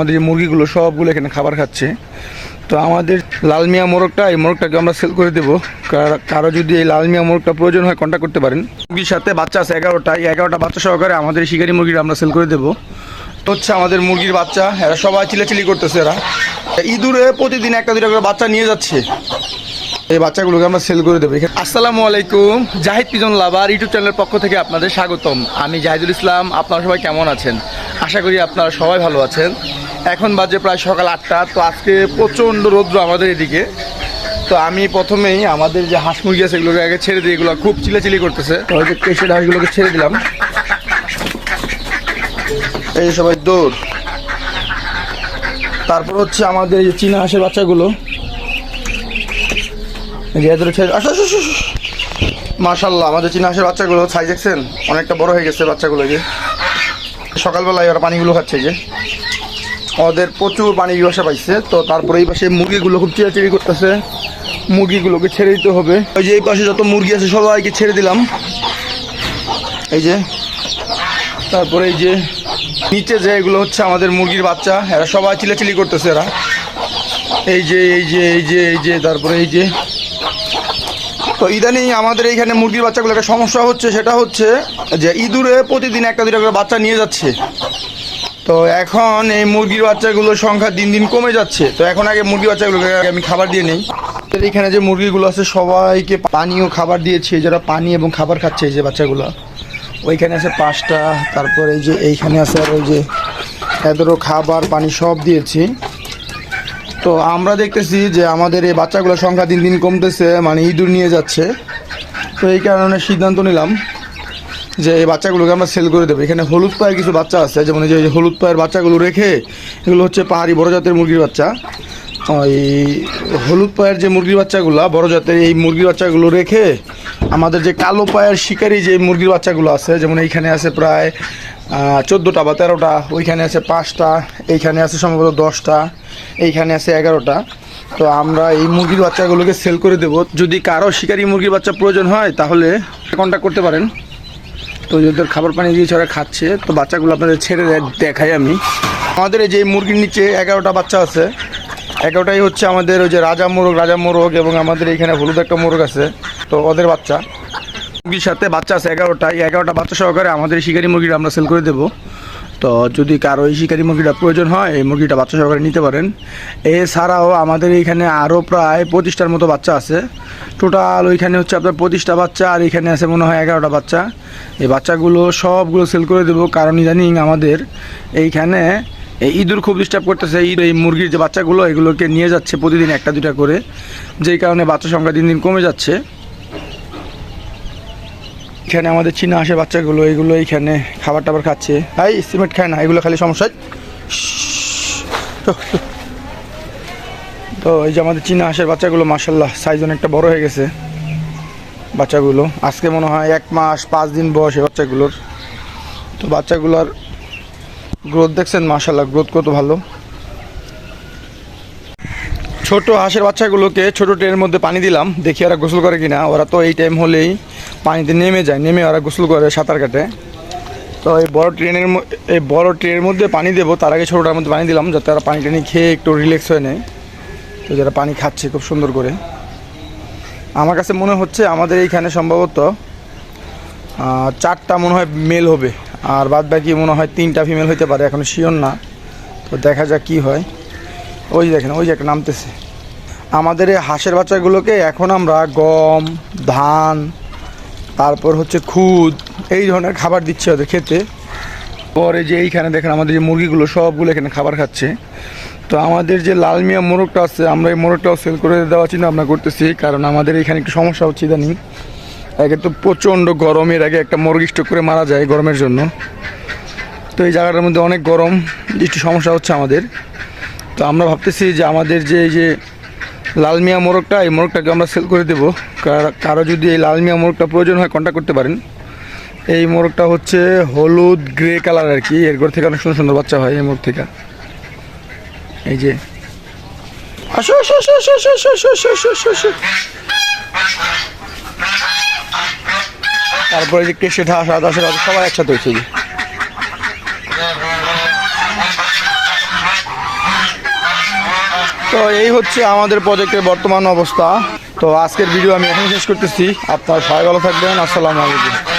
আমাদের যে মুরগিগুলো সবগুলো এখানে খাবার খাচ্ছে। তো আমাদের লাল মিয়া মোরগটা, এই মোরগটাকে আমরা সেল করে দেবো। কার- যদি এই লাল মিয়া মোরগটা প্রয়োজন হয় কন্ট্যাক্ট করতে পারেন। মুরগির সাথে বাচ্চা আছে এগারোটা, এই এগারোটা বাচ্চা সহকারে আমাদের শিকারি মুরগিটা আমরা সেল করে দেবো। তো হচ্ছে আমাদের মুরগির বাচ্চা, এরা সবাই চিলাচিলি করতেছে এরা। ইঁদুরে প্রতিদিন একটা দুটা করে বাচ্চা নিয়ে যাচ্ছে। এই বাচ্চাগুলোকে আমরা সেল করে দেবো। এখানে আসসালামু আলাইকুম, জাহিদ পিজন লাভার ইউটিউব চ্যানেলের পক্ষ থেকে আপনাদের স্বাগতম। আমি জাহিদুল ইসলাম, আপনারা সবাই কেমন আছেন? আশা করি আপনারা সবাই ভালো আছেন। এখন বাজে প্রায় সকাল আটটা, তো আজকে প্রচণ্ড রৌদ্র আমাদের এদিকে। তো আমি প্রথমেই আমাদের যে হাঁস মুরগি আছে এগুলোকে আগে ছেড়ে দিই, এগুলো খুব চিলাচিলি করতেছে। তো ওই যে কেশের হাঁসগুলোকে ছেড়ে দিলাম। এই সবাই দৌড়। তারপর হচ্ছে আমাদের যে চীনা হাঁসের বাচ্চাগুলো। মাশাল্লাহ আমাদের চীনা হাঁসের বাচ্চাগুলো সাইজ দেখছেন? অনেকটা বড় হয়ে গেছে বাচ্চাগুলো যে সকালবেলায় ওরা পানিগুলো খাচ্ছে যে। ওদের প্রচুর পানি বিবাসা পাইছে, তো তারপরে এই পাশে মুরগিগুলো খুব চিড়াচিড়ি করতেছে। মুরগিগুলোকে ছেড়ে দিতে হবে। ওই যে এই পাশে যত মুরগি আছে, সবাইকে ছেড়ে দিলাম। এই যে, তারপরে এই যে নিচে যে এগুলো হচ্ছে আমাদের মুরগির বাচ্চা, এরা সবাই চিলাচিলি করতেছে এরা। এই যে এই যে এই যে এই যে, তারপরে এই যে। তো ইদানিং আমাদের এইখানে মুরগির বাচ্চাগুলো একটা সমস্যা হচ্ছে, সেটা হচ্ছে যে ইঁদুরে প্রতিদিন একটা দুটা করে বাচ্চা নিয়ে যাচ্ছে। তো এখন এই মুরগির বাচ্চাগুলোর সংখ্যা দিন দিন কমে যাচ্ছে। তো এখন আগে মুরগির বাচ্চাগুলোকে আমি খাবার দিয়ে নেই। এখানে যে মুরগিগুলো আছে, সবাইকে পানি ও খাবার দিয়েছে, যারা পানি এবং খাবার খাচ্ছে এই যে বাচ্চাগুলো। ওইখানে আছে পাঁচটা, তারপরে এই যে এইখানে আছে আর ওই যে এদেরও খাবার, পানি সব দিয়েছি। তো আমরা দেখতেছি যে আমাদের এই বাচ্চাগুলোর সংখ্যা দিন দিন কমতেছে মানে ইঁদুর নিয়ে যাচ্ছে। তো এই কারণে সিদ্ধান্ত নিলাম যে এই বাচ্চাগুলোকে আমরা সেল করে দেবো। এখানে হলুদ পায়ের কিছু বাচ্চা আছে, যেমন এই যে হলুদ পায়ের বাচ্চাগুলো রেখে, এগুলো হচ্ছে পাহাড়ি বড় জাতের মুরগির বাচ্চা। ওই হলুদ পায়ের যে মুরগির বাচ্চাগুলো, বড় জাতের এই মুরগির বাচ্চাগুলো রেখে, আমাদের যে কালো পায়ের শিকারি যে মুরগির বাচ্চাগুলো আছে, যেমন এইখানে আছে প্রায় চোদ্দোটা বা তেরোটা, ওইখানে আছে পাঁচটা, এইখানে আছে সম্ভবত দশটা, এইখানে আছে এগারোটা। তো আমরা এই মুরগির বাচ্চাগুলোকে সেল করে দেব। যদি কারও শিকারি মুরগির বাচ্চা প্রয়োজন হয়, তাহলে কন্ট্যাক্ট করতে পারেন। তো ওদের খাবার পানি দিয়েছে, ওরা খাচ্ছে। তো বাচ্চাগুলো আপনাদের ছেড়ে দেখাই আমি। আমাদের এই যে মুরগির নিচে এগারোটা বাচ্চা আছে, এগারোটাই হচ্ছে আমাদের ওই যে রাজা মোরগ রাজা মোরগ এবং আমাদের এখানে হলুদ একটা মোরগ আছে, তো ওদের বাচ্চা। মুরগির সাথে বাচ্চা আছে এগারোটা, এই এগারোটা বাচ্চা সহকারে আমাদের শিকারি মুরগিটা আমরা সেল করে দেবো। তো যদি কারও এই শিকারি মুরগিটা প্রয়োজন হয়, এই মুরগিটা বাচ্চা সহকারে নিতে পারেন। এছাড়াও আমাদের এইখানে আরও প্রায় পঁচিশটার মতো বাচ্চা আছে। টোটাল ওইখানে হচ্ছে আপনার পঁচিশটা বাচ্চা, আর এখানে আছে মনে হয় এগারোটা বাচ্চা। এই বাচ্চাগুলো সবগুলো সেল করে দেবো, কারণ ইদানিং আমাদের এইখানে এই ইঁদুর খুব ডিস্টার্ব করতেছে। ঈদ এই মুরগির যে বাচ্চাগুলো, এগুলোকে নিয়ে যাচ্ছে প্রতিদিন একটা দুটা করে। যেই কারণে বাচ্চা সংখ্যা দিন দিন কমে যাচ্ছে। এখানে আমাদের চীনা হাঁসের বাচ্চাগুলো, এগুলো এইখানে খাবার টাবার খাচ্ছে। হাই সিমেন্ট খায় না, এগুলো খালি সমস্যা। তো এই যে আমাদের চীনা হাঁসের বাচ্চাগুলো মাসাল্লাহ সাইজ অনেকটা বড় হয়ে গেছে বাচ্চাগুলো। আজকে মনে হয় এক মাস, পাঁচ দিন বয়স এই বাচ্চাগুলোর। তো বাচ্চাগুলোর গ্রোথ দেখছেন মাসাল্লাহ গ্রোথ কত ভালো। ছোট হাঁসের বাচ্চাগুলোকে ছোট ট্রেনের মধ্যে পানি দিলাম। দেখি ওরা গোসল করে কিনা। ওরা তো এই টাইম হলেই পানিতে নেমে যায়। নেমে ওরা গোসল করে সাঁতার কাটে। তো এই বড় ট্রেনের এই বড় ট্রেনের মধ্যে পানি দেবো। তার আগে ছোটোটার মধ্যে পানি দিলাম যাতে ওরা পানি টানি খেয়ে একটু রিল্যাক্স হয়ে নেয়। তো যারা পানি খাচ্ছে খুব সুন্দর করে। আমার কাছে মনে হচ্ছে আমাদের এইখানে সম্ভবত চারটা মনে হয় মেল হবে। আর বাদ বাকি মনে হয় তিনটা ফিমেল হতে পারে। এখন শিওর না। তো দেখা যাক কী হয়। ওই দেখেন, ওই একটা নামতেছে। আমাদের এই হাঁসের বাচ্চাগুলোকে এখন আমরা গম, ধান, তারপর হচ্ছে খুদ, এই ধরনের খাবার দিচ্ছি ওদের খেতে। পরে যে এইখানে দেখেন আমাদের যে মুরগিগুলো সবগুলো এখানে খাবার খাচ্ছে। তো আমাদের যে লাল মিয়া মোরগটা আছে, আমরা এই মোরগটাও সেল করে দেওয়া চিন্তা ভাবনা করতেছি, কারণ আমাদের এখানে একটু সমস্যা হচ্ছে ইদানিং। একে তো প্রচণ্ড গরমের আগে একটা মোরগ স্টক করে মারা যায় গরমের জন্য। তো এই জায়গাটার মধ্যে অনেক গরম, একটু সমস্যা হচ্ছে আমাদের। তো আমরা ভাবতেছি যে আমাদের যে এই যে লাল মিয়া মোরগটা এই মোরগটাকে আমরা সেল করে দেবো কার- যদি এই লাল মিয়া মোরগটা প্রয়োজন হয় কন্ট্যাক্ট করতে পারেন এই মোরগটা হচ্ছে হলুদ গ্রে কালার আর কি এরপর থেকে অনেক সুন্দর সুন্দর বাচ্চা হয় এই মোরগ থেকে এই যে তারপরে যে কেশে ঢাস আদাসের সবাই একসাথে হয়েছে এই যে। তো এই হচ্ছে আমাদের প্রজেক্টের বর্তমান অবস্থা। তো আজকের ভিডিও আমি এখন শেষ করতেছি। আপনার সবাই ভালো থাকবেন। আসসালামু আলাইকুম।